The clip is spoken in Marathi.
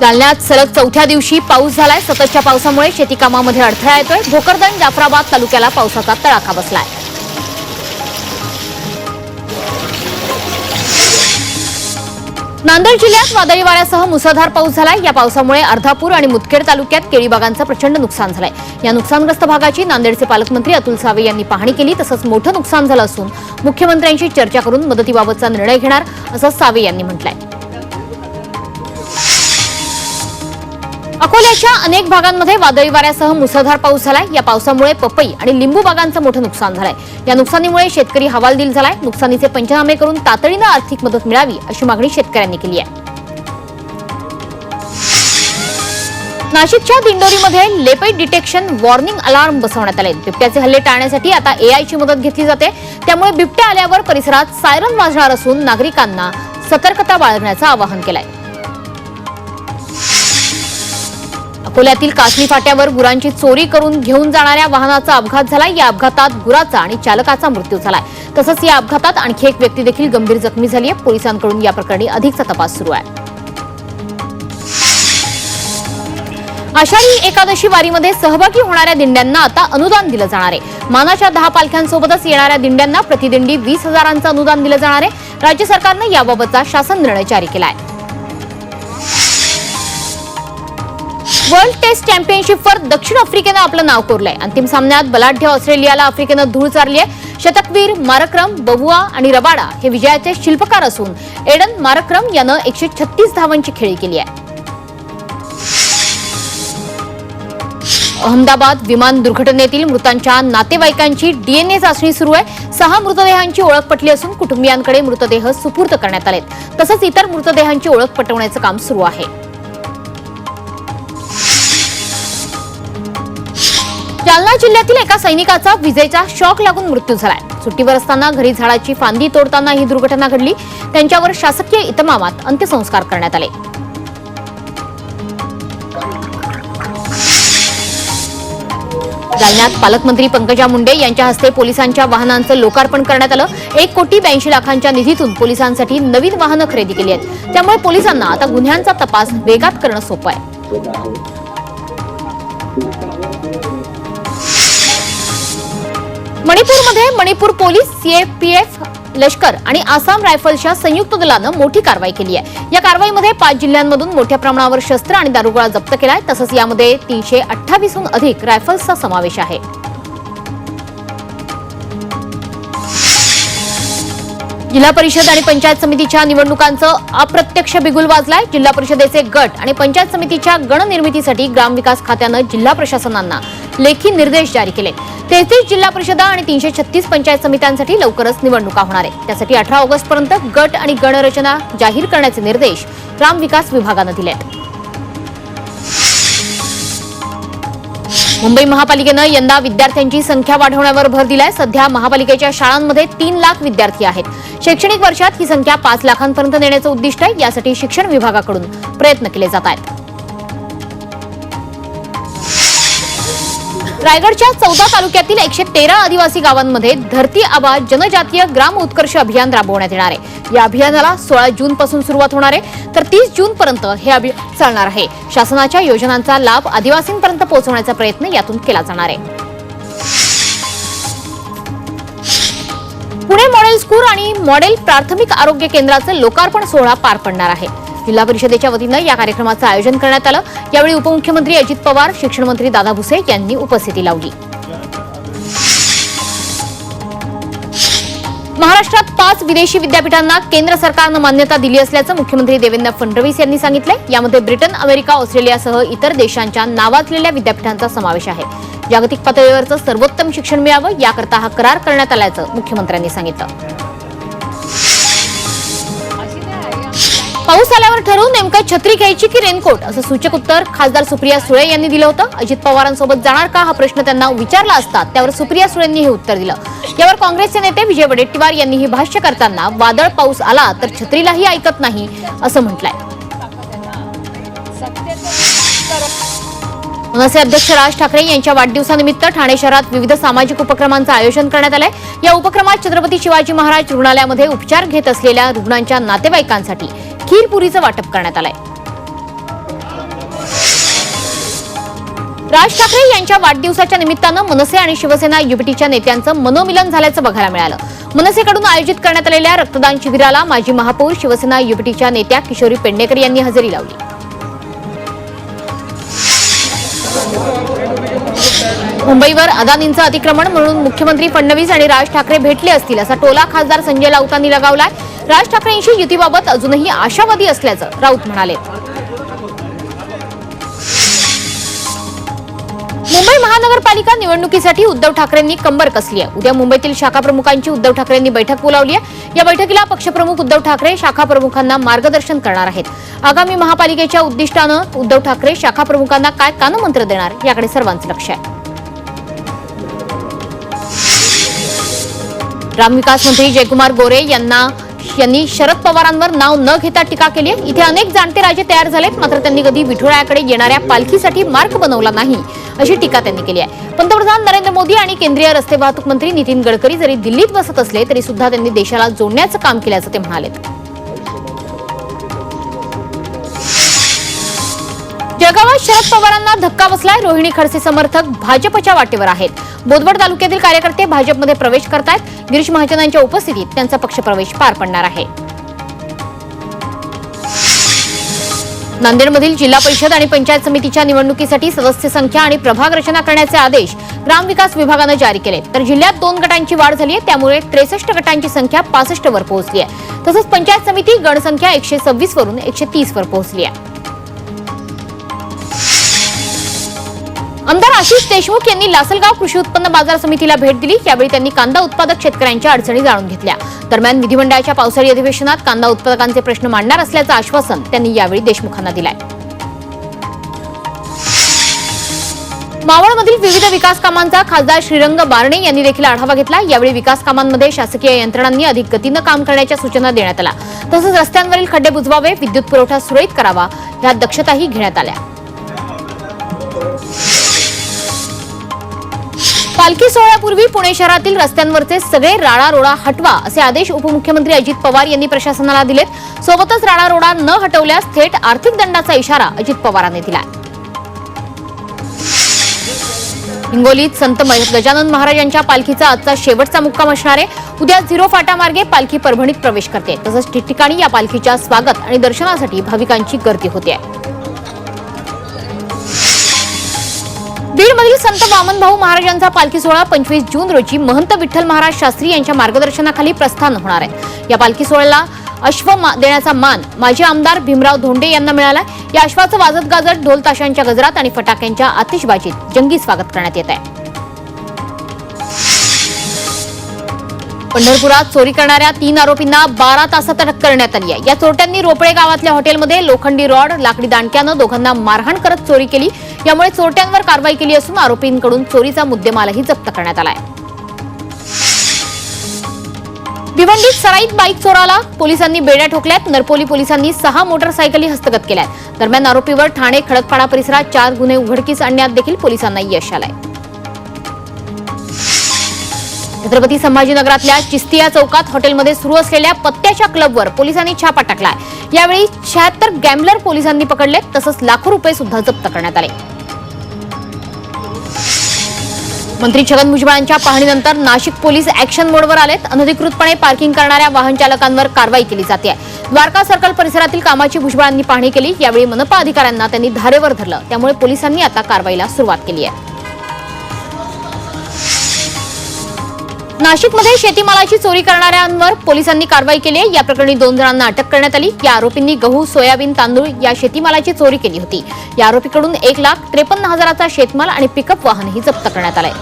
जालन्यात सलग चौथ्या दिवशी पाऊस झालाय. सततच्या पावसामुळे शेतीकामामध्ये अडथळा येतोय. भोकरदन जाफराबाद तालुक्याला पावसाचा तडाखा बसलाय. नांदेड जिल्ह्यात वादळी वाऱ्यासह मुसळधार पाऊस झालाय. या पावसामुळे अर्धापूर आणि मुदखेड तालुक्यात केळीबागांचं प्रचंड नुकसान झालंय. या नुकसानग्रस्त भागाची नांदेडचे पालकमंत्री अतुल सावे यांनी पाहणी केली. तसंच मोठं नुकसान झालं असून मुख्यमंत्र्यांशी चर्चा करून मदतीबाबतचा निर्णय घेणार असं सावे यांनी म्हटलंय. अकोल्याच्या अनेक भागांमध्ये वादळी वाऱ्यासह मुसळधार पाऊस झालाय. या पावसामुळे पपई आणि लिंबू बागांचं मोठं नुकसान झालंय. या नुकसानीमुळे शेतकरी हवालदिल झालाय. नुकसानीचे पंचनामे करून तातडीनं आर्थिक मदत मिळावी अशी मागणी शेतकऱ्यांनी केली आहे. नाशिकच्या दिंडोरीमध्ये लेपेट डिटेक्शन वॉर्निंग अलार्म बसवण्यात आले. बिबट्याचे हल्ले टाळण्यासाठी आता एआयची मदत घेतली जाते. त्यामुळे बिबट्या आल्यावर परिसरात सायरन वाजणार असून नागरिकांना सतर्कता बाळगण्याचं आवाहन केलंय. अकोल्यातील कासनी फाट्यावर गुरांची चोरी करून घेऊन जाणाऱ्या वाहनाचा अपघात झाला या अपघातात गुराचा आणि चालकाचा मृत्यू झालाय. तसंच या अपघातात आणखी एक व्यक्ती देखील गंभीर जखमी झाली आहे. पोलिसांकडून या प्रकरणी अधिकचा तपास सुरू आहे. आषाढी एकादशी वारीमध्ये सहभागी होणाऱ्या दिंड्यांना आता अनुदान दिलं जाणार आहे. मानाच्या दहा पालख्यांसोबतच येणाऱ्या दिंड्यांना प्रतिदिंडी वीस हजारांचं अनुदान दिलं जाणार आहे. राज्य सरकारनं याबाबतचा शासन निर्णय जारी केला आहे वर्ल्ड टेस्ट चॅम्पियनशिपवर दक्षिण आफ्रिकेनं आपलं नाव कोरलंय. अंतिम सामन्यात बलाढ्य ऑस्ट्रेलियाला आफ्रिकेनं धूळ चारली आहे शतकवीर मारक्रम बबुआ आणि रबाडा हे विजयाचे शिल्पकार असून एडन मारक्रम यानं एकशे छत्तीस धावांची खेळी केली आहे अहमदाबाद विमान दुर्घटनेतील मृतांच्या नातेवाईकांची डीएनए चाचणी सुरू आहे. सहा मृतदेहांची ओळख पटली असून कुटुंबियांकडे मृतदेह सुपूर्द करण्यात आलेत. तसंच इतर मृतदेहांची ओळख पटवण्याचं काम सुरू आहे. जालना जिल्ह्यातील एका सैनिकाचा विजेचा शॉक लागून मृत्यू झालाय. सुट्टीवर असताना घरी झाडाची फांदी तोडताना ही दुर्घटना घडली. त्यांच्यावर शासकीय इतमामात अंत्यसंस्कार करण्यात आले. जालन्यात पालकमंत्री पंकजा मुंडे यांच्या हस्ते पोलिसांच्या वाहनांचं लोकार्पण करण्यात आलं. एक कोटी ब्याऐंशी लाखांच्या निधीतून पोलिसांसाठी नवीन वाहनं खरेदी केली आहेत. त्यामुळे पोलिसांना आता गुन्ह्यांचा तपास वेगात करणं सोपं आहे. मणिपूरमध्ये मणिपूर पोलीस सीएपीएफ लष्कर आणि आसाम रायफल्सच्या संयुक्त दलानं मोठी कारवाई केली आहे. या कारवाईमध्ये पाच जिल्ह्यांमधून मोठ्या प्रमाणावर शस्त्र आणि दारुगोळा जप्त केलाय. तसंच यामध्ये तीनशे अठ्ठावीसहून अधिक रायफल्सचा समावेश आहे. जिल्हा परिषद आणि पंचायत समितीच्या निवडणुकांचं अप्रत्यक्ष बिगुल वाजलाय. जिल्हा परिषदेचे गट आणि पंचायत समितीच्या गणनिर्मितीसाठी ग्रामविकास खात्यानं जिल्हा प्रशासनांना लेखी निर्देश जारी केले. तेहतीस जिल्हा परिषदा आणि तीनशे छत्तीस पंचायत समित्यांसाठी लवकरच निवडणुका होणार आहे. त्यासाठी अठरा ऑगस्ट पर्यंत गट आणि गणरचना जाहीर करण्याचे निर्देश ग्रामविकास विभागानं दिले आहेत. मुंबई महापालिकेनं यंदा विद्यार्थ्यांची संख्या वाढवण्यावर भर दिलाय. सध्या महापालिकेच्या शाळांमध्ये तीन लाख विद्यार्थी आहेत. शैक्षणिक वर्षात ही संख्या पाच लाखांपर्यंत नेण्याचं उद्दिष्ट आहे. यासाठी शिक्षण विभागाकडून प्रयत्न केले जात आहेत. रायगडच्या चौदा तालुक्यातील एकशे तेरा आदिवासी गावांमध्ये धरती आबा जनजातीय ग्राम उत्कर्ष अभियान राबवण्यात येणार आहे. या अभियानाला सोळा जून पासून सुरुवात होणार आहे तर तीस जून पर्यंत हे अभियान चालणार आहे. शासनाच्या योजनांचा लाभ आदिवासींपर्यंत पोहोचवण्याचा प्रयत्न यातून केला जाणार आहे. पुणे मॉडेल स्कूल आणि मॉडेल प्राथमिक आरोग्य केंद्राचं लोकार्पण सोहळा पार पडणार आहे. जिल्हा परिषदेच्या वतीनं या कार्यक्रमाचं आयोजन करण्यात आलं. यावेळी उपमुख्यमंत्री अजित पवार शिक्षण मंत्री दादा भुसे यांनी उपस्थिती लावली. महाराष्ट्रात पाच विदेशी विद्यापीठांना केंद्र सरकारनं मान्यता दिली असल्याचं मुख्यमंत्री देवेंद्र फडणवीस यांनी सांगितलं यामध्ये ब्रिटन अमेरिका ऑस्ट्रेलियासह इतर देशांच्या नावाजलेल्या विद्यापीठांचा समावेश आहे. जागतिक पातळीवरचं सर्वोत्तम शिक्षण मिळावं याकरता हा करार करण्यात आल्याचं मुख्यमंत्र्यांनी सांगितलं. पाऊस आल्यावर ठरवून नेमकं छत्री घ्यायची की रेनकोट? असं सूचक उत्तर खासदार सुप्रिया सुळे यांनी दिलं होतं. अजित पवारांसोबत जाणार का? हा प्रश्न त्यांना विचारला असता त्यावर सुप्रिया सुळेंनी हे उत्तर दिलं. यावर काँग्रेसचे नेते विजय वडेट्टीवार यांनी हे भाष्य करताना वादळ पाऊस आला तर छत्रीलाही ऐकत नाही असं म्हटलंय. मनसे अध्यक्ष राज ठाकरे यांच्या वाढदिवसानिमित्त ठाणे शहरात विविध सामाजिक उपक्रमांचं आयोजन करण्यात आलंय. या उपक्रमात छत्रपती शिवाजी महाराज रुग्णालयामध्ये उपचार घेत असलेल्या रुग्णांच्या नातेवाईकांसाठी खीरपुरीचं वाटप करण्यात आलंय. राज ठाकरे यांच्या वाढदिवसाच्या निमित्तानं मनसे आणि शिवसेना युपीटीच्या नेत्यांचं मनोमिलन झाल्याचं बघायला मिळालं. मनसेकडून आयोजित करण्यात आलेल्या रक्तदान शिबिराला माजी महापौर शिवसेना युपीटीच्या नेत्या किशोरी पेडणेकर यांनी हजेरी लावली. मुंबईवर अदानींचं अतिक्रमण म्हणून मुख्यमंत्री फडणवीस आणि राज ठाकरे भेटले असतील असा टोला खासदार संजय राऊतांनी लगावलाय. राज ठाकरेंशी युतीबाबत अजूनही आशावादी असल्याचं राऊत म्हणाले. मुंबई महानगरपालिका निवडणुकीसाठी उद्धव ठाकरेंनी कंबर कसली आहे? उद्या मुंबईतील शाखा प्रमुखांची उद्धव ठाकरेंनी बैठक बोलावली आहे. या बैठकीला पक्षप्रमुख उद्धव ठाकरे शाखा प्रमुखांना मार्गदर्शन करणार आहेत. आगामी महापालिकेच्या उद्दिष्टानं उद्धव ठाकरे शाखा प्रमुखांना काय कानमंत्र देणार याकडे सर्वांचं लक्ष आहे. ग्रामविकास मंत्री जयकुमार गोरे यांना यांनी शरद पवारांवर नाव न घेता टीका केली आहे. इथे अनेक जाणते राजे तयार झालेत मात्र त्यांनी कधी विठुरायाकडे येणाऱ्या पालखीसाठी मार्ग बनवला नाही अशी टीका त्यांनी केली आहे. पंतप्रधान नरेंद्र मोदी आणि केंद्रीय रस्ते वाहतूक मंत्री नितीन गडकरी जरी दिल्लीत बसत असले तरी सुद्धा त्यांनी देशाला जोडण्याचं काम केल्याचं ते म्हणाले जळगावात शरद पवारांना धक्का बसलाय. रोहिणी खडसे समर्थक भाजपच्या वाटेवर आहेत. बोदवड तालुक्यातील कार्यकर्ते भाजपमध्ये प्रवेश करतायत. गिरीश महाजनांच्या उपस्थितीत त्यांचा पक्षप्रवेश पार पडणार आहे. नांदेडमधील जिल्हा परिषद आणि पंचायत समितीच्या निवडणुकीसाठी सदस्य संख्या आणि प्रभाग रचना करण्याचे आदेश ग्रामविकास विभागानं जारी केले तर जिल्ह्यात दोन गटांची वाढ झाली आहे त्यामुळे त्रेसष्ट गटांची संख्या पासष्ट वर पोहोचली आहे. तसंच पंचायत समिती गणसंख्या एकशे सव्वीस वरून एकशे तीस वर पोहोचली आहे. आमदार आशिष देशमुख यांनी लासलगाव कृषी उत्पन्न बाजार समितीला भेट दिली. यावेळी त्यांनी कांदा उत्पादक शेतकऱ्यांच्या अडचणी जाणून घेतल्या. दरम्यान विधिमंडळाच्या पावसाळी अधिवेशनात कांदा उत्पादकांचे प्रश्न मांडणार असल्याचं आश्वासन त्यांनी यावेळी देशमुखांना दिलंय. मावळमधील विविध विकास कामांचा खासदार श्रीरंग बारणे यांनी देखील आढावा घेतला. यावेळी विकास कामांमध्ये शासकीय यंत्रणांनी अधिक गतीनं काम करण्याच्या सूचना देण्यात आल्या. तसंच रस्त्यांवरील खड्डे बुजवावे विद्युत पुरवठा सुरळीत करावा या दक्षताही घेण्यात आल्या. पालखी सोहळ्यापूर्वी पुणे शहरातील रस्त्यांवरचे सगळे राडारोडा हटवा असे आदेश उपमुख्यमंत्री अजित पवार यांनी प्रशासनाला दिलेत. सोबतच राणारोडा न हटवल्यास थेट आर्थिक दंडाचा इशारा अजित पवारांनी दिला हिंगोलीत संत गजानन महाराजांच्या पालखीचा आजचा शेवटचा मुक्काम असणार आहे. उद्या झिरो फाटामार्गे पालखी परभणीत प्रवेश करते. तसंच ठिकठिकाणी या पालखीच्या स्वागत आणि दर्शनासाठी भाविकांची गर्दी होते. आहे बीडमधील संत वामनभाऊ महाराजांचा पालखी सोहळा पंचवीस जून रोजी महंत विठ्ठल महाराज शास्त्री यांच्या मार्गदर्शनाखाली प्रस्थान होणार आहे. या पालखी सोहळ्याला अश्व मा- देण्याचा मान माजी आमदार भीमराव धोंडे यांना मिळाला या अश्वाचं वाजत गाजत ढोल ताशांच्या गजरात आणि फटाक्यांच्या आतिषबाजीत जंगी स्वागत करण्यात येत आहे. पंढरपुरात चोरी करणाऱ्या तीन आरोपींना बारा तासात अटक करण्यात आली आहे. या चोरट्यांनी रोपळे गावातल्या हॉटेलमध्ये लोखंडी रॉड लाकडी दांडक्यानं दोघांना मारहाण करत चोरी केली. यामुळे चोरट्यांवर कारवाई केली असून आरोपींकडून चोरीचा मुद्देमालही जप्त करण्यात आलाय. भिवंडीत सराईत बाईक चोराला पोलिसांनी बेड्या ठोकल्यात. नरपोली पोलिसांनी सहा मोटरसायकली हस्तगत केल्यात. दरम्यान आरोपीवर ठाणे खडकपाडा परिसरात चार गुन्हे उघडकीस आणण्यात देखील पोलिसांना यश आलंय. छत्रपती संभाजीनगरातल्या चिस्तिया चौकात हॉटेलमध्ये सुरू असलेल्या पत्त्याच्या क्लबवर पोलिसांनी छापा टाकलाय. यावेळी शहात्तर गॅम्बलर पोलिसांनी पकडले तसंच लाखो रुपये सुद्धा जप्त करण्यात आले. मंत्री छगन भुजबळांच्या पाहणीनंतर नाशिक पोलीस ऍक्शन मोडवर आलेत. अनधिकृतपणे पार्किंग करणाऱ्या वाहन चालकांवर कारवाई केली जाते द्वारका सर्कल परिसरातील कामाची भुजबळांनी पाहणी केली. यावेळी मनपा अधिकाऱ्यांना त्यांनी धारेवर धरलं. त्यामुळे पोलिसांनी आता कारवाईला सुरुवात केली आहे. नाशिकमध्ये शेतीमालाची चोरी करणाऱ्यांवर पोलिसांनी कारवाई केली या प्रकरणी दोन जणांना अटक करण्यात आली. या आरोपींनी गहू सोयाबीन तांदूळ या शेतीमालाची चोरी केली होती. या आरोपीकडून एक लाख त्रेपन्न हजाराचा शेतमाल आणि पिकअप वाहनही जप्त करण्यात आलंय.